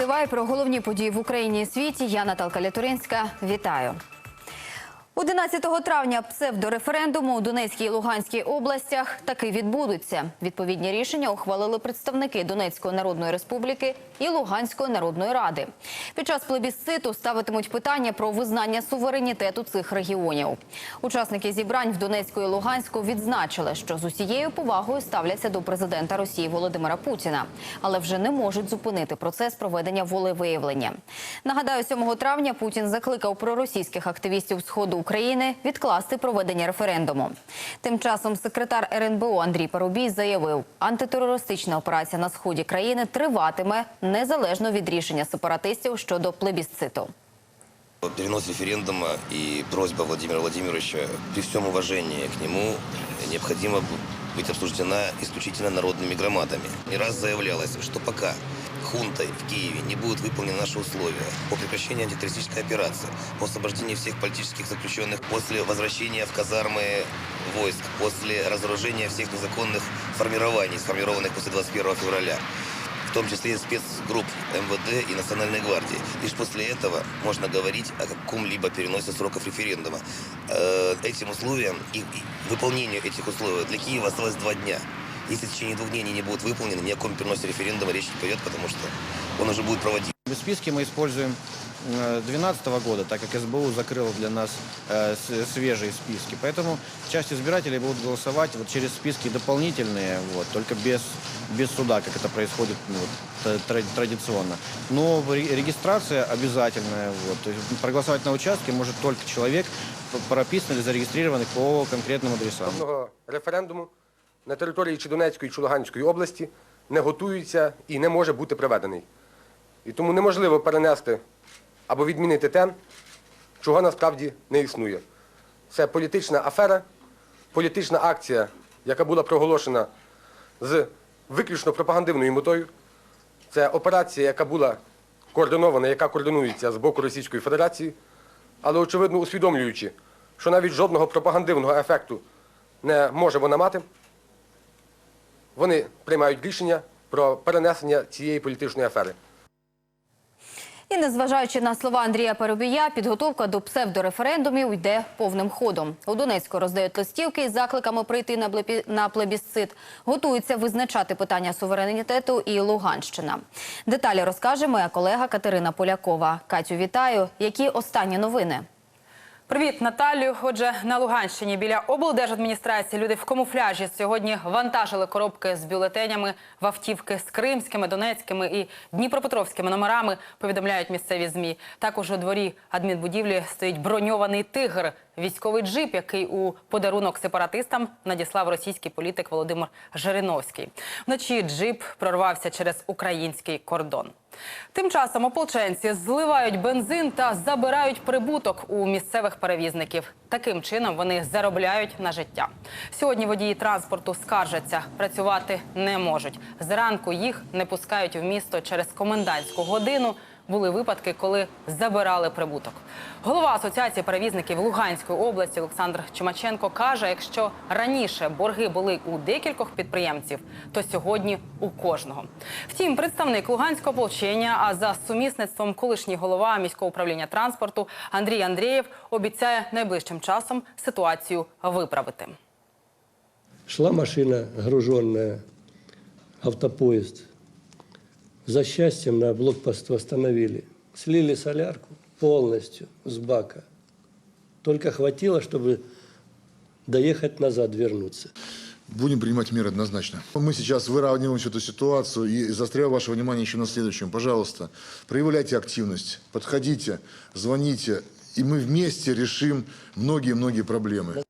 ТВ про головні події в Україні і світі. Я Наталка Лятуринська. Вітаю. 11 травня псевдореферендуму у Донецькій і Луганській областях таки відбудуться. Відповідні рішення ухвалили представники Донецької народної республіки і Луганської народної ради. Під час плебісциту ставитимуть питання про визнання суверенітету цих регіонів. Учасники зібрань в Донецьку і Луганську відзначили, що з усією повагою ставляться до президента Росії Володимира Путіна, але вже не можуть зупинити процес проведення волевиявлення. Нагадаю, 7 травня Путін закликав проросійських активістів сходу України відкласти проведення референдуму. Тим часом секретар РНБО Андрій Парубій заявив, антитерористична операція на сході країни триватиме незалежно від рішення сепаратистів щодо плебісциту. Перенос референдума и просьба Владимира Владимировича при всем уважении к нему необходимо быть обсуждена исключительно народными громадами. Не раз заявлялось, что пока хунтой в Киеве не будут выполнены наши условия по прекращению антитеррористической операции, по освобождению всех политических заключенных после возвращения в казармы войск, после разоружения всех незаконных формирований, сформированных после 21 февраля, в том числе и спецгрупп МВД и Национальной гвардии. Лишь после этого можно говорить о каком-либо переносе сроков референдума. Э, Этим условиям и выполнению этих условий для Киева осталось два дня. Если в течение двух дней они не будут выполнены, ни о каком переносе референдума речь не пойдет, потому что он уже будет проводить. Списки мы используем 2012 года, так как СБУ закрыла для нас э, свежие списки. Поэтому часть избирателей будут голосовать вот через списки дополнительные, вот, только без, без суда, как это происходит ну, вот, традиционно. Но ре- регистрация обязательная. Вот, то есть проголосовать на участке может только человек, прописанный или зарегистрированный по конкретным адресам. референдуму на території чи Донецької чи Луганської області не готується і не може бути проведений. І тому неможливо перенести або відмінити те, чого насправді не існує. Це політична афера, політична акція, яка була проголошена з виключно пропагандивною метою. Це операція, яка була координована, яка координується з боку Російської Федерації, але очевидно усвідомлюючи, що навіть жодного пропагандивного ефекту не може вона мати, вони приймають рішення про перенесення цієї політичної афери. І незважаючи на слова Андрія Парубія, підготовка до псевдореферендумів йде повним ходом. У Донецьку роздають листівки із закликами прийти на блепі- плебісцит. Готуються визначати питання суверенітету і Луганщина. Деталі розкаже моя колега Катерина Полякова. Катю, вітаю. Які останні новини? Привіт, Наталю. Отже, на Луганщині біля облдержадміністрації люди в камуфляжі сьогодні вантажили коробки з бюлетенями в автівки з кримськими, донецькими і дніпропетровськими номерами. Повідомляють місцеві змі. Також у дворі адмінбудівлі стоїть броньований тигр, військовий джип, який у подарунок сепаратистам надіслав російський політик Володимир Жириновський. Вночі джип прорвався через український кордон. Тим часом ополченці зливають бензин та забирають прибуток у місцевих перевізників. Таким чином вони заробляють на життя. Сьогодні водії транспорту скаржаться, працювати не можуть. Зранку їх не пускають в місто через комендантську годину. Були випадки, коли забирали прибуток. Голова асоціації перевізників Луганської області Олександр Чумаченко каже: якщо раніше борги були у декількох підприємців, то сьогодні у кожного. Втім, представник Луганського ополчення, а за сумісництвом колишній голова міського управління транспорту Андрій Андрієв обіцяє найближчим часом ситуацію виправити. Шла машина, груженная, автопоезд. За счастьем на блокпост восстановили. Слили солярку полностью с бака. Только хватило, чтобы доехать назад, вернуться. Будем принимать меры однозначно. Мы сейчас выравниваем всю эту ситуацию и застряю ваше внимание еще на следующем. Пожалуйста, проявляйте активность, подходите, звоните, и мы вместе решим многие-многие проблемы.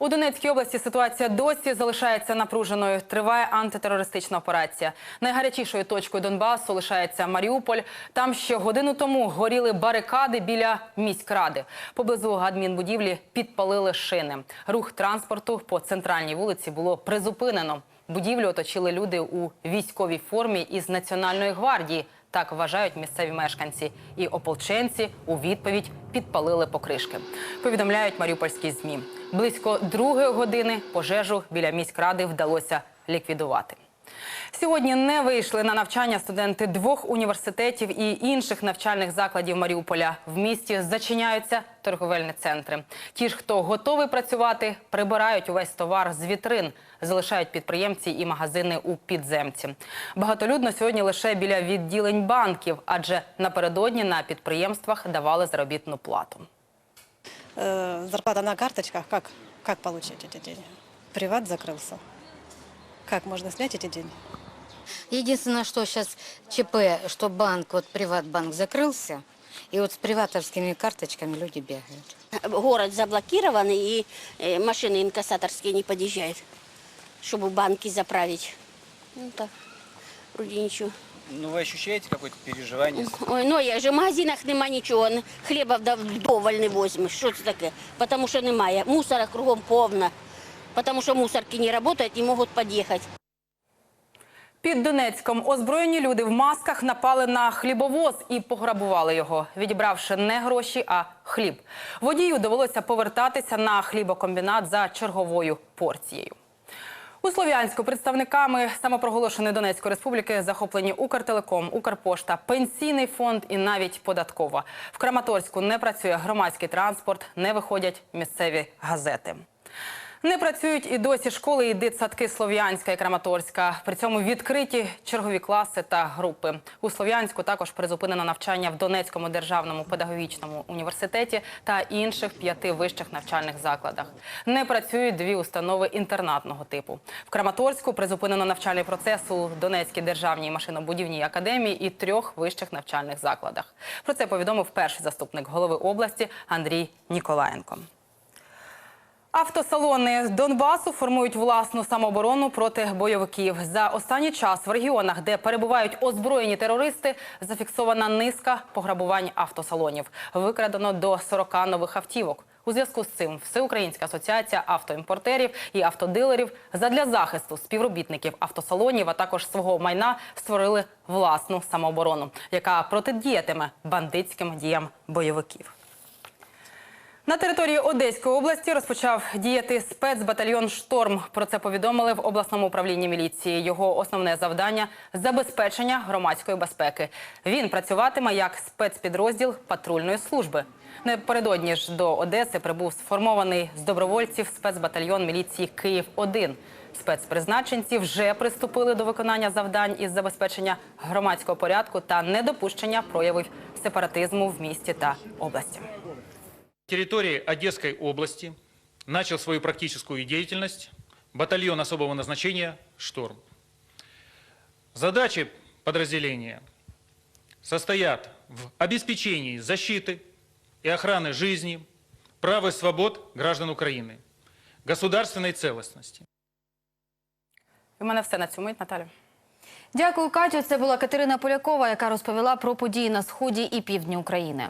У Донецькій області ситуація досі залишається напруженою. Триває антитерористична операція. Найгарячішою точкою Донбасу лишається Маріуполь. Там ще годину тому горіли барикади біля міськради. Поблизу адмінбудівлі підпалили шини. Рух транспорту по центральній вулиці було призупинено. Будівлю оточили люди у військовій формі із Національної гвардії. Так вважають місцеві мешканці. І ополченці у відповідь підпалили покришки. Повідомляють маріупольські змі. Близько другої години пожежу біля міськради вдалося ліквідувати. Сьогодні не вийшли на навчання студенти двох університетів і інших навчальних закладів Маріуполя. В місті зачиняються торговельні центри. Ті ж, хто готовий працювати, прибирають увесь товар з вітрин, залишають підприємці і магазини у підземці. Багатолюдно сьогодні лише біля відділень банків, адже напередодні на підприємствах давали заробітну плату. Э, зарплата на карточках, как, как получить эти деньги? Приват закрылся. Как можно снять эти деньги? Единственное, что сейчас ЧП, что банк, вот Приватбанк закрылся, и вот с приватовскими карточками люди бегают. город заблокирован, и э, машины инкассаторские не подъезжают, чтобы банки заправить. Ну так, вроде ничего. Ну, вы ощущаете какое-то переживание? Ой, ну я же в магазинах нема нічого, н- хліба вдов- вдоволь не возьмеш. Що це таке? Потому що немає. Мусора кругом повно. Потому що мусорки не працюють і можуть під'їхати. Під Донецьком озброєні люди в масках напали на хлібовоз і пограбували його, відібравши не гроші, а хліб. Водію довелося повертатися на хлібокомбінат за черговою порцією. У Слов'янську представниками самопроголошеної Донецької республіки захоплені Укртелеком, Укрпошта, пенсійний фонд і навіть податкова. В Краматорську не працює громадський транспорт, не виходять місцеві газети. Не працюють і досі школи і дитсадки Слов'янська і Краматорська. При цьому відкриті чергові класи та групи. У Слов'янську також призупинено навчання в Донецькому державному педагогічному університеті та інших п'яти вищих навчальних закладах. Не працюють дві установи інтернатного типу. В Краматорську призупинено навчальний процес у Донецькій державній машинобудівній академії і трьох вищих навчальних закладах. Про це повідомив перший заступник голови області Андрій Ніколаєнко. Автосалони Донбасу формують власну самооборону проти бойовиків. За останній час в регіонах, де перебувають озброєні терористи, зафіксована низка пограбувань автосалонів. Викрадено до 40 нових автівок. У зв'язку з цим Всеукраїнська асоціація автоімпортерів і автодилерів задля захисту співробітників автосалонів, а також свого майна створили власну самооборону, яка протидіятиме бандитським діям бойовиків. На території Одеської області розпочав діяти спецбатальйон Шторм. Про це повідомили в обласному управлінні міліції. Його основне завдання забезпечення громадської безпеки. Він працюватиме як спецпідрозділ патрульної служби. Напередодні ж до Одеси прибув сформований з добровольців спецбатальйон міліції Київ 1 Спецпризначенці вже приступили до виконання завдань із забезпечення громадського порядку та недопущення проявів сепаратизму в місті та області территории Одесской области начал свою практическую деятельность батальон особого назначения «Шторм». Задачи подразделения состоят в обеспечении защиты и охраны жизни, прав и свобод граждан Украины, государственной целостности. У мене все на цьому мить, Наталя. Дякую, Катю. Це була Катерина Полякова, яка розповіла про події на сході і півдні України.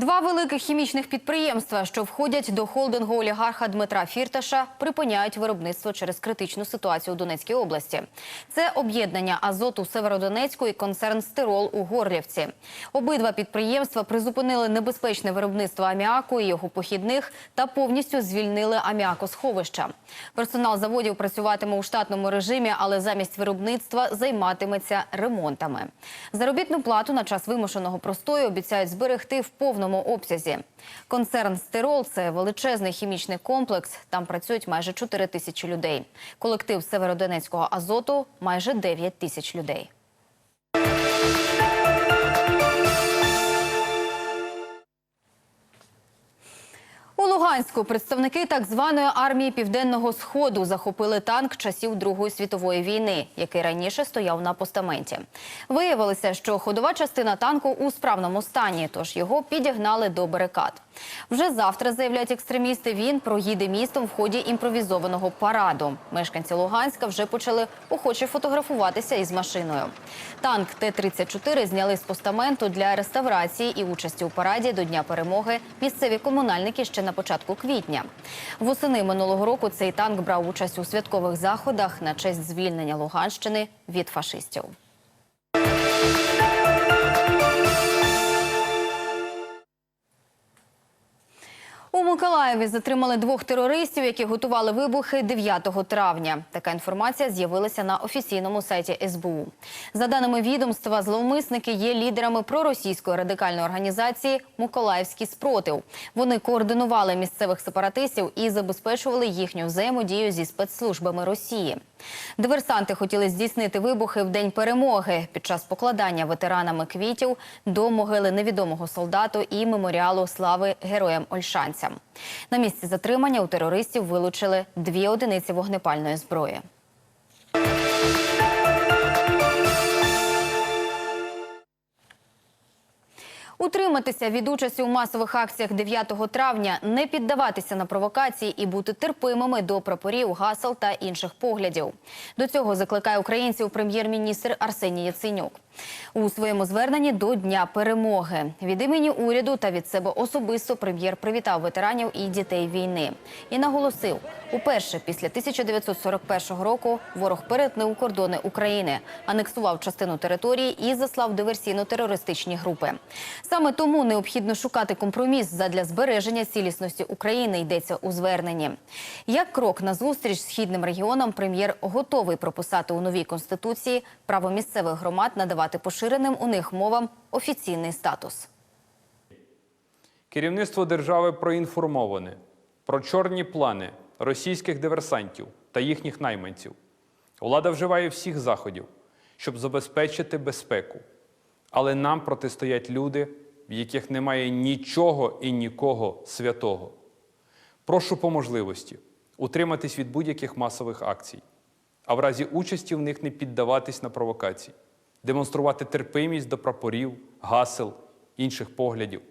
Два великих хімічних підприємства, що входять до холдингу олігарха Дмитра Фірташа, припиняють виробництво через критичну ситуацію у Донецькій області. Це об'єднання Азоту Северодонецьку і концерн Стирол у Горлівці. Обидва підприємства призупинили небезпечне виробництво аміаку і його похідних та повністю звільнили аміакосховища. Персонал заводів працюватиме у штатному режимі, але замість виробництва займатиметься ремонтами. Заробітну плату на час вимушеного простою обіцяють зберегти в повному обсязі. Концерн Стирол це величезний хімічний комплекс. Там працюють майже 4 тисячі людей. Колектив Северодонецького азоту майже 9 тисяч людей. Луганську представники так званої армії Південного Сходу захопили танк часів Другої світової війни, який раніше стояв на постаменті. Виявилося, що ходова частина танку у справному стані, тож його підігнали до барикад. Вже завтра, заявляють екстремісти, він проїде містом в ході імпровізованого параду. Мешканці Луганська вже почали охоче фотографуватися із машиною. Танк Т-34 зняли з постаменту для реставрації і участі у параді до Дня перемоги місцеві комунальники ще на початку квітня. Восени минулого року цей танк брав участь у святкових заходах на честь звільнення Луганщини від фашистів. Миколаєві затримали двох терористів, які готували вибухи 9 травня. Така інформація з'явилася на офіційному сайті СБУ. За даними відомства, зловмисники є лідерами проросійської радикальної організації Миколаївський спротив. Вони координували місцевих сепаратистів і забезпечували їхню взаємодію зі спецслужбами Росії. Диверсанти хотіли здійснити вибухи в день перемоги під час покладання ветеранами квітів до могили невідомого солдату і меморіалу слави героям Ольшанцям. На місці затримання у терористів вилучили дві одиниці вогнепальної зброї. Утриматися від участі у масових акціях 9 травня, не піддаватися на провокації і бути терпимими до прапорів, гасел та інших поглядів. До цього закликає українців прем'єр-міністр Арсеній Яценюк. У своєму зверненні до Дня перемоги від імені уряду та від себе особисто прем'єр привітав ветеранів і дітей війни і наголосив, уперше після 1941 року ворог перетнув кордони України, анексував частину території і заслав диверсійно-терористичні групи. Саме тому необхідно шукати компроміс задля збереження цілісності України. Йдеться у зверненні. Як крок на зустріч східним регіонам, прем'єр готовий прописати у новій конституції право місцевих громад надавати поширеним у них мовам офіційний статус. Керівництво держави проінформоване про чорні плани російських диверсантів та їхніх найманців. Влада вживає всіх заходів, щоб забезпечити безпеку. Але нам протистоять люди, в яких немає нічого і нікого святого. Прошу по можливості утриматись від будь-яких масових акцій, а в разі участі в них не піддаватись на провокації, демонструвати терпимість до прапорів, гасел, інших поглядів.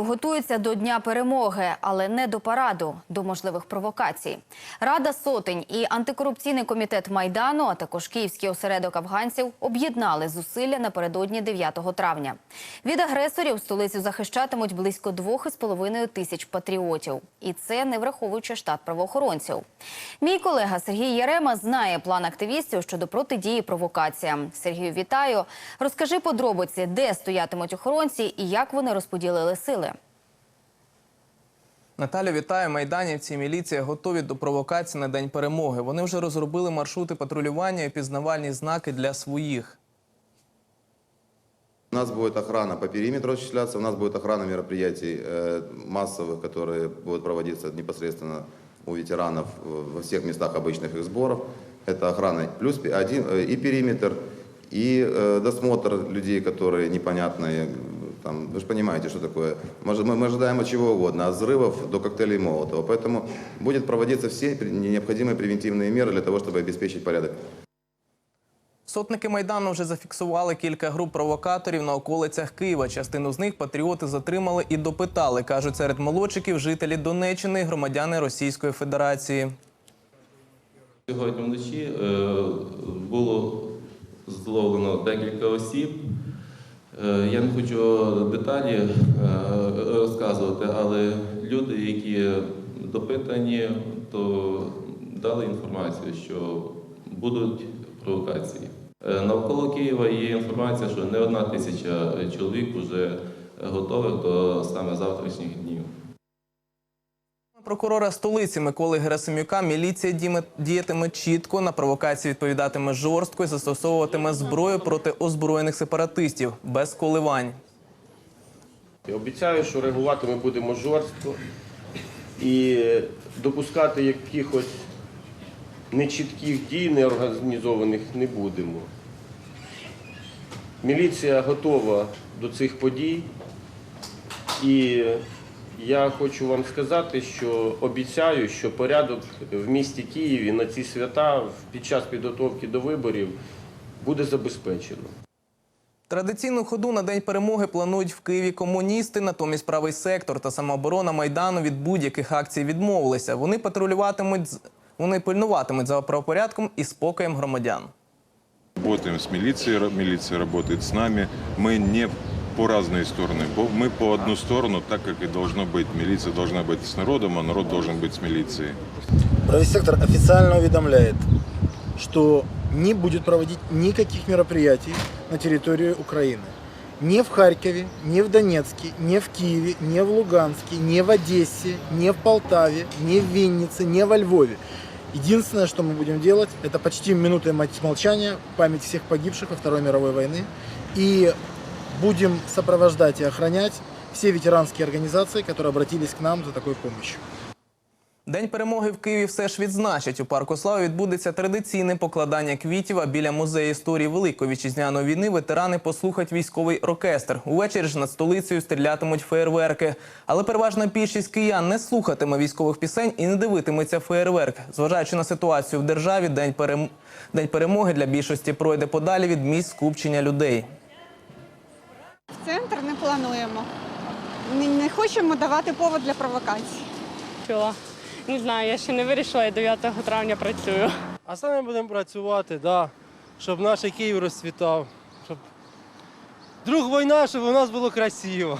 Київ готується до Дня перемоги, але не до параду, до можливих провокацій. Рада сотень і антикорупційний комітет майдану, а також київський осередок афганців об'єднали зусилля напередодні 9 травня. Від агресорів столицю захищатимуть близько 2,5 тисяч патріотів, і це не враховуючи штат правоохоронців. Мій колега Сергій Ярема знає план активістів щодо протидії провокаціям. Сергію, вітаю. Розкажи подробиці, де стоятимуть охоронці і як вони розподілили сили. Наталю, вітаю. Майданівці і міліція готові до провокацій на День перемоги. Вони вже розробили маршрути патрулювання і пізнавальні знаки для своїх. У нас будет охрана по периметру осуществляться, у нас будет охрана мероприятий э, массовых, которые будут проводиться непосредственно у ветеранов э, во всех местах обычных их сборов. Это охрана плюс пи- один, э, и периметр, и э, досмотр людей, которые непонятные. Там, вы же понимаете, что такое. Мы, же- мы- мы ожидаем от чего угодно, от взрывов до коктейлей Молотова. Поэтому будет проводиться все при- необходимые превентивные меры для того, чтобы обеспечить порядок. Сотники майдану вже зафіксували кілька груп провокаторів на околицях Києва. Частину з них патріоти затримали і допитали. кажуть, серед молодчиків жителі Донеччини, і громадяни Російської Федерації. Сьогодні вночі е, було зловлено декілька осіб. Е, Я не хочу деталі е, розказувати, але люди, які допитані, то дали інформацію, що будуть провокації. Е, Навколо Києва є інформація, що не одна тисяча чоловік вже готових до саме завтрашніх днів. Прокурора столиці Миколи Герасимюка міліція діятиме чітко, на провокації відповідатиме жорстко і застосовуватиме зброю проти озброєних сепаратистів без коливань. Я обіцяю, що реагувати ми будемо жорстко і допускати якихось нечітких дій, неорганізованих не будемо. Міліція готова до цих подій. І я хочу вам сказати, що обіцяю, що порядок в місті Києві на ці свята під час підготовки до виборів буде забезпечено. Традиційну ходу на день перемоги планують в Києві комуністи. Натомість правий сектор та самооборона майдану від будь-яких акцій відмовилися. Вони патрулюватимуть, з- вони пильнуватимуть за правопорядком і спокоєм громадян. Работаем с милицией, ра- милиция работает с нами. Мы не по разные стороны. Мы по одну сторону, так как и должно быть. Милиция должна быть с народом, а народ должен быть с милицией. Правый официально уведомляет, что не будет проводить никаких мероприятий на территории Украины. Ни в Харькове, ни в Донецке, ни в Киеве, ни в Луганске, ни в Одессе, ни в Полтаве, ни в Виннице, ни во Львове. Единственное, что мы будем делать, это почти минутой мол- молчания в память всех погибших во Второй мировой войны. И будем сопровождать и охранять все ветеранские организации, которые обратились к нам за такой помощью. День перемоги в Києві все ж відзначать. У парку слави відбудеться традиційне покладання квітів. А біля музею історії Великої вітчизняної війни ветерани послухають військовий оркестр. Увечері ж над столицею стрілятимуть феєрверки. Але переважна більшість киян не слухатиме військових пісень і не дивитиметься феєрверк. Зважаючи на ситуацію в державі, день перем... день перемоги для більшості пройде подалі від місць скупчення людей. В центр не плануємо. Не, не хочемо давати повод для провокацій. Чула. Не знаю, я ще не вирішила, я 9 травня працюю. А саме будемо працювати, да, щоб наш Київ розцвітав, щоб друг війна, щоб у нас було красиво.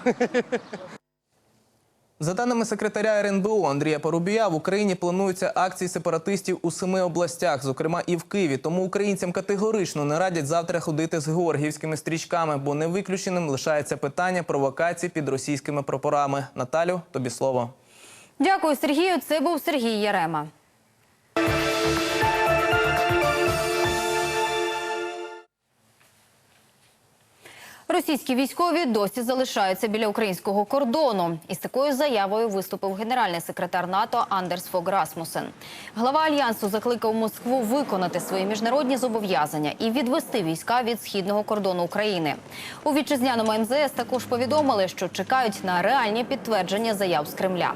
За даними секретаря РНБО Андрія Порубія, в Україні плануються акції сепаратистів у семи областях, зокрема і в Києві. Тому українцям категорично не радять завтра ходити з георгіївськими стрічками, бо невиключеним лишається питання провокацій під російськими прапорами. Наталю, тобі слово. Дякую, Сергію. Це був Сергій Ярема. Російські військові досі залишаються біля українського кордону. Із такою заявою виступив генеральний секретар НАТО Андерс Фог Расмусен. Глава альянсу закликав Москву виконати свої міжнародні зобов'язання і відвести війська від східного кордону України. У вітчизняному МЗС також повідомили, що чекають на реальні підтвердження заяв з Кремля.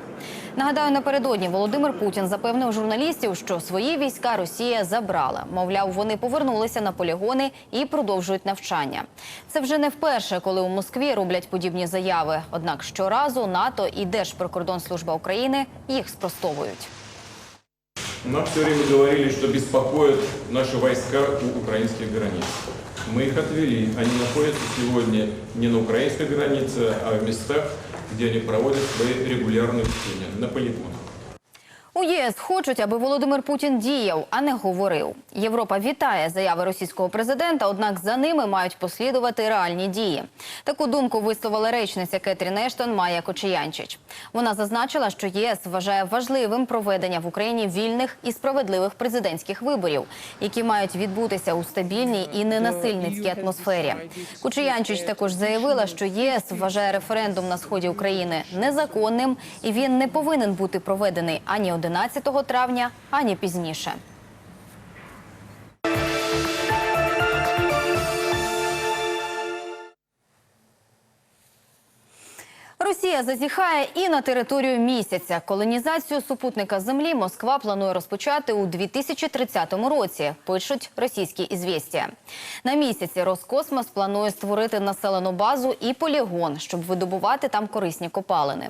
Нагадаю, напередодні Володимир Путін запевнив журналістів, що свої війська Росія забрала. Мовляв, вони повернулися на полігони і продовжують навчання. Це вже не вперше, коли у Москві роблять подібні заяви. Однак щоразу НАТО і Держприкордонслужба України їх спростовують. Нам все время говорили, что беспокоят наши войска у украинских границ. Мы их отвели. Они находятся сегодня не на украинской границе, а в местах, где они проводят свои регулярные учения, на полигонах. У ЄС хочуть, аби Володимир Путін діяв, а не говорив. Європа вітає заяви російського президента, однак за ними мають послідувати реальні дії. Таку думку висловила речниця Кетрін Ештон Майя Кочіянчич. Вона зазначила, що єС вважає важливим проведення в Україні вільних і справедливих президентських виборів, які мають відбутися у стабільній і ненасильницькій атмосфері. Кучіянчич також заявила, що ЄС вважає референдум на сході України незаконним і він не повинен бути проведений ані 11 травня, ані пізніше. Росія зазіхає і на територію місяця. Колонізацію супутника Землі Москва планує розпочати у 2030 році. Пишуть російські ізвістія. На місяці Роскосмос планує створити населену базу і полігон, щоб видобувати там корисні копалини.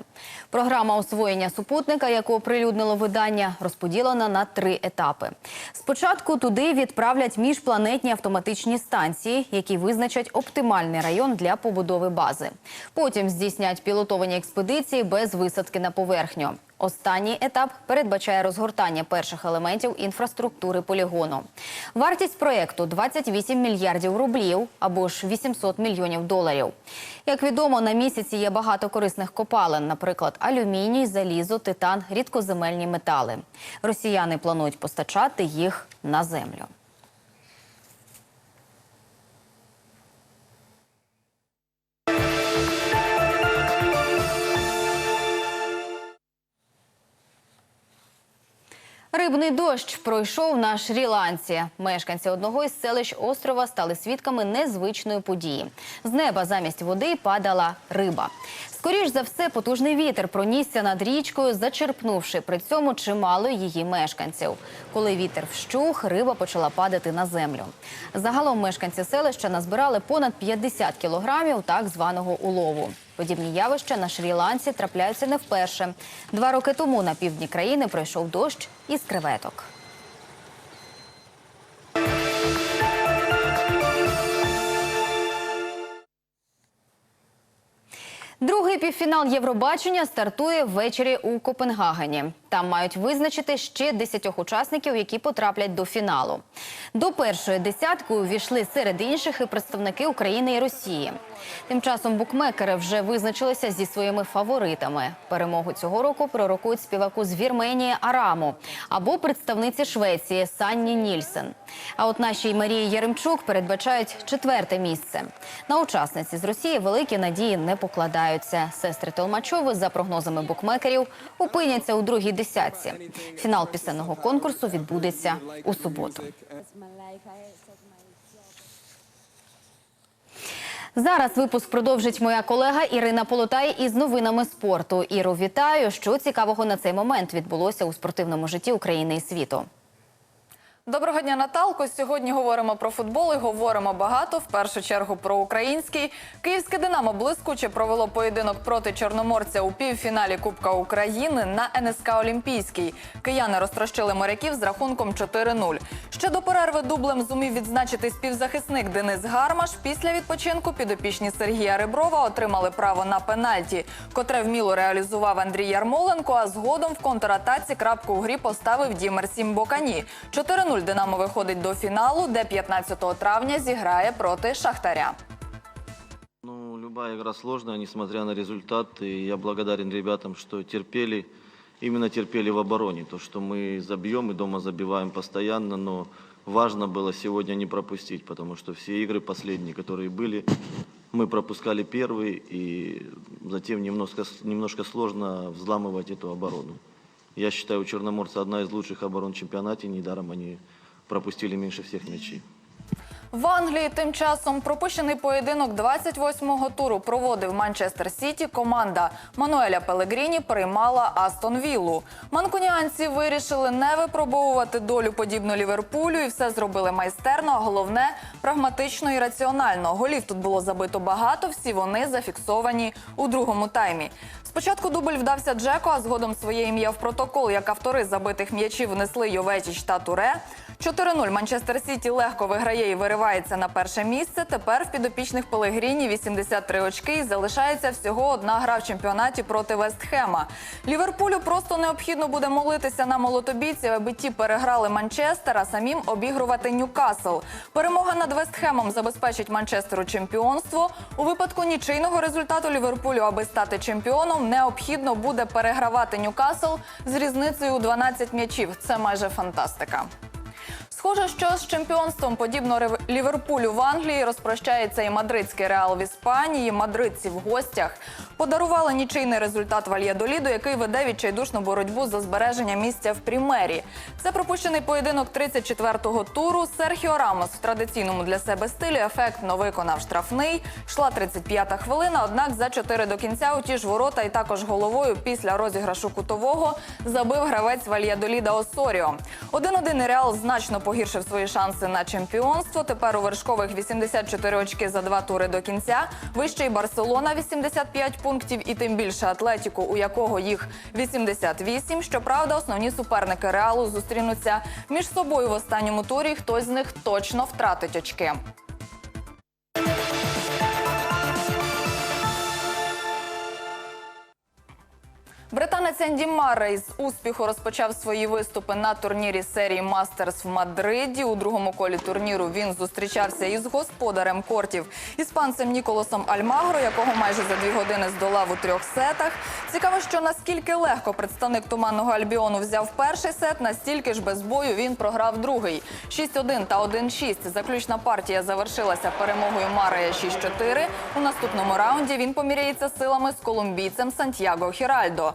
Програма освоєння супутника, яку оприлюднило видання, розподілена на три етапи. Спочатку туди відправлять міжпланетні автоматичні станції, які визначать оптимальний район для побудови бази. Потім здійснять пілотовані експедиції без висадки на поверхню. Останній етап передбачає розгортання перших елементів інфраструктури полігону. Вартість проєкту – 28 мільярдів рублів або ж 800 мільйонів доларів. Як відомо, на місяці є багато корисних копалин, наприклад, алюміній, залізо, титан, рідкоземельні метали. Росіяни планують постачати їх на землю. Рибний дощ пройшов на Шрі-Ланці. Мешканці одного із селищ острова стали свідками незвичної події. З неба замість води падала риба. Скоріш за все, потужний вітер пронісся над річкою, зачерпнувши при цьому чимало її мешканців. Коли вітер вщух, риба почала падати на землю. Загалом мешканці селища назбирали понад 50 кілограмів так званого улову. Подібні явища на Шрі-Ланці трапляються не вперше. Два роки тому на півдні країни пройшов дощ із креветок. Другий півфінал Євробачення стартує ввечері у Копенгагені. Там мають визначити ще 10 учасників, які потраплять до фіналу. До першої десятки увійшли серед інших і представники України і Росії. Тим часом букмекери вже визначилися зі своїми фаворитами. Перемогу цього року пророкують співаку з Вірменії Араму або представниці Швеції Санні Нільсен. А от нашій Марії Яремчук передбачають четверте місце. На учасниці з Росії великі надії не покладаються. Сестри Толмачови, за прогнозами букмекерів, опиняться у другій десятці. Фінал пісенного конкурсу відбудеться у суботу. Зараз випуск продовжить моя колега Ірина Полотай із новинами спорту. Іру, вітаю. Що цікавого на цей момент відбулося у спортивному житті України і світу. Доброго дня, Наталко. Сьогодні говоримо про футбол і говоримо багато. В першу чергу про український. Київське Динамо блискуче провело поєдинок проти Чорноморця у півфіналі Кубка України на НСК Олімпійський. Кияни розтрощили моряків з рахунком 4-0. Ще до перерви дублем зумів відзначити співзахисник Денис Гармаш. Після відпочинку підопічні Сергія Реброва отримали право на пенальті, котре вміло реалізував Андрій Ярмоленко. А згодом в контратаці крапку у грі поставив Дімер Сімбокані. 4-0 Динамо виходить до фіналу, де 15 травня зіграє проти Шахтаря. Ну, любая игра сложная, несмотря на результат. И я благодарен ребятам, что терпели, именно терпели в обороне. То, что мы забьем и дома забиваем постоянно, но важно было сегодня не пропустить, потому что все игры последние, которые были, мы пропускали первые, и затем немножко, немножко сложно взламывать эту оборону. Я считаю, у Черноморца одна из лучших оборон в чемпионате, недаром они пропустили меньше всех мячей. В Англії тим часом пропущений поєдинок 28-го туру проводив Манчестер Сіті. Команда Мануеля Пелегріні приймала Астон Віллу. Манкуніанці вирішили не випробовувати долю подібно Ліверпулю і все зробили майстерно. А головне прагматично і раціонально. Голів тут було забито багато. Всі вони зафіксовані у другому таймі. Спочатку дубль вдався Джеко, а згодом своє ім'я в протокол, як автори забитих м'ячів внесли Йовечіч та Туре. 4-0 Манчестер Сіті легко виграє і виривається на перше місце. Тепер в підопічних Пелегріні 83 очки і залишається всього одна гра в чемпіонаті проти Вестхема. Ліверпулю просто необхідно буде молитися на молотобійців, аби ті переграли Манчестер, а самим обігрувати Ньюкасл. Перемога над Вестхемом забезпечить Манчестеру чемпіонство. У випадку нічийного результату Ліверпулю, аби стати чемпіоном, необхідно буде перегравати Ньюкасл з різницею у 12 м'ячів. Це майже фантастика. Схоже, що з чемпіонством подібно Ліверпулю в Англії розпрощається і мадридський реал в Іспанії. Мадридці в гостях подарували нічийний результат Вальядоліду, який веде відчайдушну боротьбу за збереження місця в Прімері. Це пропущений поєдинок 34-го туру. Серхіо Рамос в традиційному для себе стилі ефектно виконав штрафний. Йшла 35-та хвилина. Однак за 4 до кінця у ті ж ворота і також головою після розіграшу кутового забив гравець Вальядоліда Осоріо. 1-1 Реал значно погіршив свої шанси на чемпіонство. Тепер у вершкових 84 очки за два тури до кінця. Вищий Барселона 85 пунктів, і тим більше Атлетіку, у якого їх 88. Щоправда, основні суперники Реалу зустрінуться між собою в останньому турі. Хтось з них точно втратить очки. Британець Енді Маррей з успіху розпочав свої виступи на турнірі серії Мастерс в Мадриді. У другому колі турніру він зустрічався із господарем кортів іспанцем Ніколосом Альмагро, якого майже за дві години здолав у трьох сетах. Цікаво, що наскільки легко представник туманного Альбіону взяв перший сет, настільки ж без бою він програв другий. 6-1 та 1-6. Заключна партія завершилася перемогою Марея 6-4. У наступному раунді він поміряється силами з колумбійцем Сантьяго Хіральдо.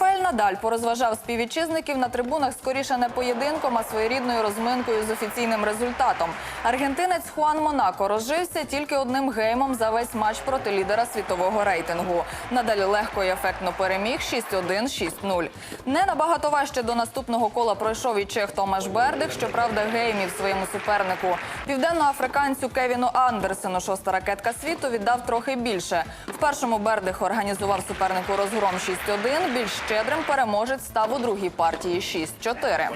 Рафаель Надаль порозважав співвітчизників на трибунах скоріше не поєдинком, а своєрідною розминкою з офіційним результатом. Аргентинець Хуан Монако розжився тільки одним геймом за весь матч проти лідера світового рейтингу. Надаль легко і ефектно переміг 6-1, 6-0. Не набагато важче до наступного кола пройшов і чех Томаш Бердик. Щоправда, геймів своєму супернику південноафриканцю Кевіну Андерсену. Шоста ракетка світу віддав трохи більше. В першому Бердих організував супернику розгром 6-1. Більш щедрим переможець став у другій партії 6-4.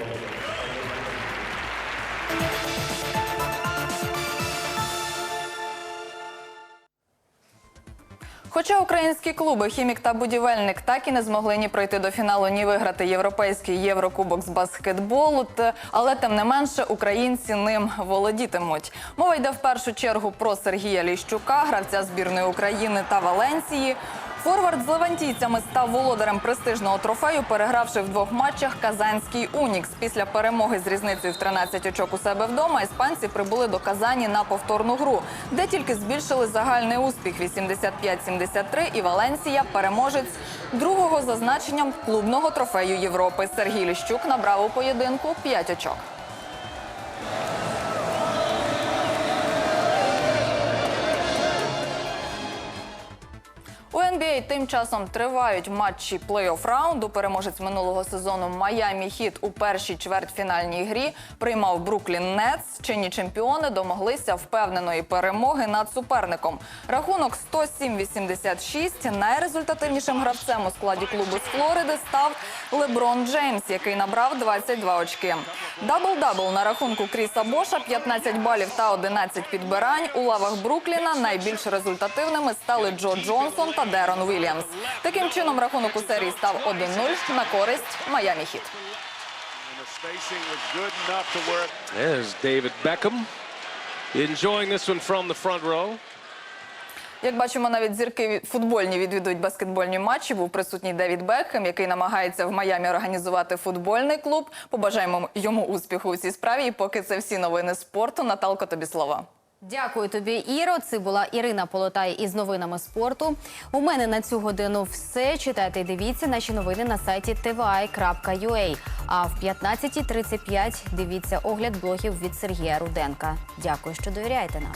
Хоча українські клуби Хімік та Будівельник так і не змогли ні пройти до фіналу, ні виграти європейський єврокубок з баскетболу, але тим не менше українці ним володітимуть. Мова йде в першу чергу про Сергія Ліщука, гравця збірної України та Валенції. Форвард з левантійцями став володарем престижного трофею, перегравши в двох матчах казанський Унікс. Після перемоги з різницею в 13 очок у себе вдома іспанці прибули до Казані на повторну гру, де тільки збільшили загальний успіх 85-73 і Валенсія переможець другого за значенням клубного трофею Європи. Сергій Ліщук набрав у поєдинку 5 очок. У NBA тим часом тривають матчі плей-офф раунду. Переможець минулого сезону Майамі Хіт у першій чвертьфінальній грі приймав Бруклін Нетс. Чинні чемпіони домоглися впевненої перемоги над суперником. Рахунок 107-86. Найрезультативнішим гравцем у складі клубу з Флориди став Леброн Джеймс, який набрав 22 очки. Дабл-дабл на рахунку Кріса Боша, 15 балів та 11 підбирань. У лавах Брукліна найбільш результативними стали Джо Джонсон та Дерон Вільямс. Таким чином рахунок у серії став 1-0 на користь Майамі Хіт. Як бачимо, навіть зірки футбольні відвідують баскетбольні матчі. Був присутній Девід Бекхем, який намагається в Майамі організувати футбольний клуб. Побажаємо йому успіху у цій справі. І поки це всі новини спорту. Наталко, тобі слова. Дякую тобі, Іро. Це була Ірина Полотай із новинами спорту. У мене на цю годину все. Читайте і дивіться наші новини на сайті tvi.ua. А в 15.35 дивіться огляд блогів від Сергія Руденка. Дякую, що довіряєте нам.